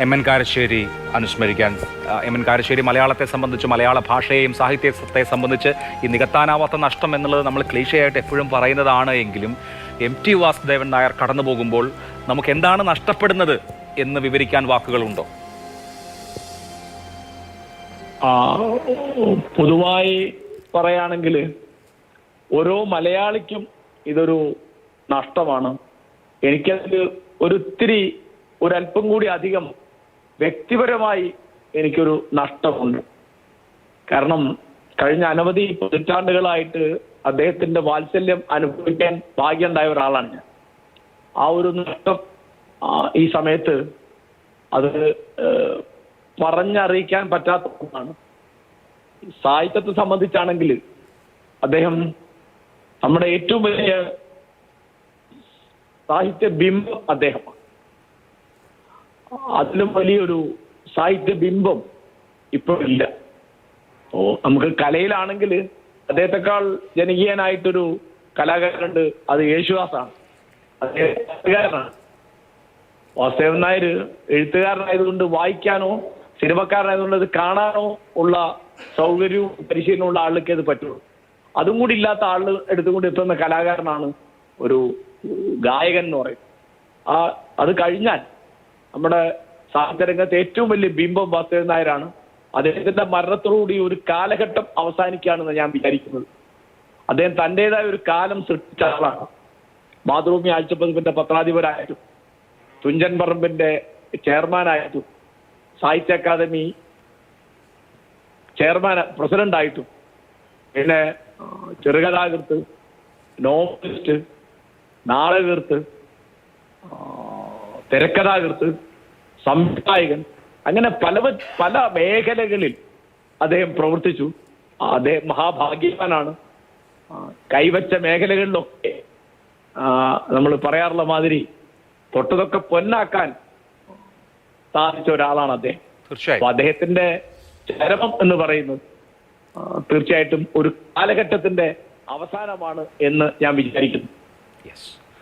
M N Karassery അനുസ്മരിക്കാൻ M N Karassery മലയാളത്തെ സംബന്ധിച്ച് മലയാള ഭാഷയെയും സാഹിത്യത്തെ സംബന്ധിച്ച് ഈ നികത്താനാവാത്ത നഷ്ടം എന്നുള്ളത് നമ്മൾ ക്ലീശയായിട്ട് എപ്പോഴും പറയുന്നതാണ് എങ്കിലും എം ടി വാസുദേവൻ നായർ കടന്നു പോകുമ്പോൾ നമുക്ക് എന്താണ് നഷ്ടപ്പെടുന്നത് എന്ന് വിവരിക്കാൻ വാക്കുകളുണ്ടോ? പൊതുവായി പറയുകയാണെങ്കിൽ ഓരോ മലയാളിക്കും ഇതൊരു നഷ്ടമാണ്. എനിക്കതിൽ ഒരിത്തിരി ഒരല്പം കൂടി അധികം വ്യക്തിപരമായി എനിക്കൊരു നഷ്ടമുണ്ട്. കാരണം കഴിഞ്ഞ അനവധി പതിറ്റാണ്ടുകളായിട്ട് അദ്ദേഹത്തിന്റെ വാത്സല്യം അനുഭവിക്കാൻ ഭാഗ്യമുണ്ടായ ഒരാളാണ് ഞാൻ. ആ ഒരു നഷ്ടം ഈ സമയത്ത് അത് പറഞ്ഞറിയിക്കാൻ പറ്റാത്ത ഒന്നാണ്. സാഹിത്യത്തെ സംബന്ധിച്ചാണെങ്കിൽ അദ്ദേഹം നമ്മുടെ ഏറ്റവും വലിയ സാഹിത്യ ബിംബം അദ്ദേഹമാണ്. അതിലും വലിയൊരു സാഹിത്യ ബിംബം ഇപ്പോൾ ഇല്ല ഓ നമുക്ക് കലയിലാണെങ്കിൽ അദ്ദേഹത്തെക്കാൾ ജനകീയനായിട്ടൊരു കലാകാരനുണ്ട് അത് യേശുദാസാണ്. അദ്ദേഹം വാസുദേവൻ നായർ എഴുത്തുകാരനായതുകൊണ്ട് വായിക്കാനോ സിനിമക്കാരനായതുകൊണ്ട് അത് കാണാനോ ഉള്ള സൗകര്യവും പരിശീലനവും ഉള്ള ആളുകൾക്ക് അത് പറ്റുള്ളൂ. അതും കൂടി ഇല്ലാത്ത ആൾ എടുത്തുകൊണ്ട് എത്തുന്ന കലാകാരനാണ് ഒരു ഗായകൻ എന്ന് പറയും ആ അത് കഴിഞ്ഞാൽ നമ്മുടെ സാഹിത്യരംഗത്തെ ഏറ്റവും വലിയ ബിംബം വാസുദേവൻ നായരാണ്. അദ്ദേഹത്തിന്റെ മരണത്തോടുകൂടി ഒരു കാലഘട്ടം അവസാനിക്കുകയാണെന്ന് ഞാൻ വിചാരിക്കുന്നത്. അദ്ദേഹം തന്റേതായ ഒരു കാലം സൃഷ്ടിച്ച ആളാണ്. മാതൃഭൂമി ആഴ്ചപ്പതിപ്പിന്റെ പത്രാധിപരായിട്ടും തുഞ്ചൻ പറമ്പിന്റെ ചെയർമാനായിട്ടും സാഹിത്യ അക്കാദമി ചെയർമാൻ പ്രസിഡന്റ് ആയിട്ടും പിന്നെ ചെറുകഥാകൃത്ത് നോവലിസ്റ്റ് നാടകീർത്ത് തിരക്കഥാകൃത്ത് സംവിധായകൻ അങ്ങനെ പല പല മേഖലകളിൽ അദ്ദേഹം പ്രവർത്തിച്ചു. അദ്ദേഹം മഹാഭാഗ്യവാനാണ്. കൈവച്ച മേഖലകളിലൊക്കെ നമ്മൾ പറയാറുള്ള മാതിരി തൊട്ടതൊക്കെ പൊന്നാക്കാൻ സാധിച്ച ഒരാളാണ് അദ്ദേഹം. തീർച്ചയായും. അദ്ദേഹത്തിന്റെ ചരമം എന്ന് പറയുന്നത് തീർച്ചയായിട്ടും ഒരു കാലഘട്ടത്തിന്റെ അവസാനമാണ് എന്ന് ഞാൻ വിചാരിക്കുന്നു.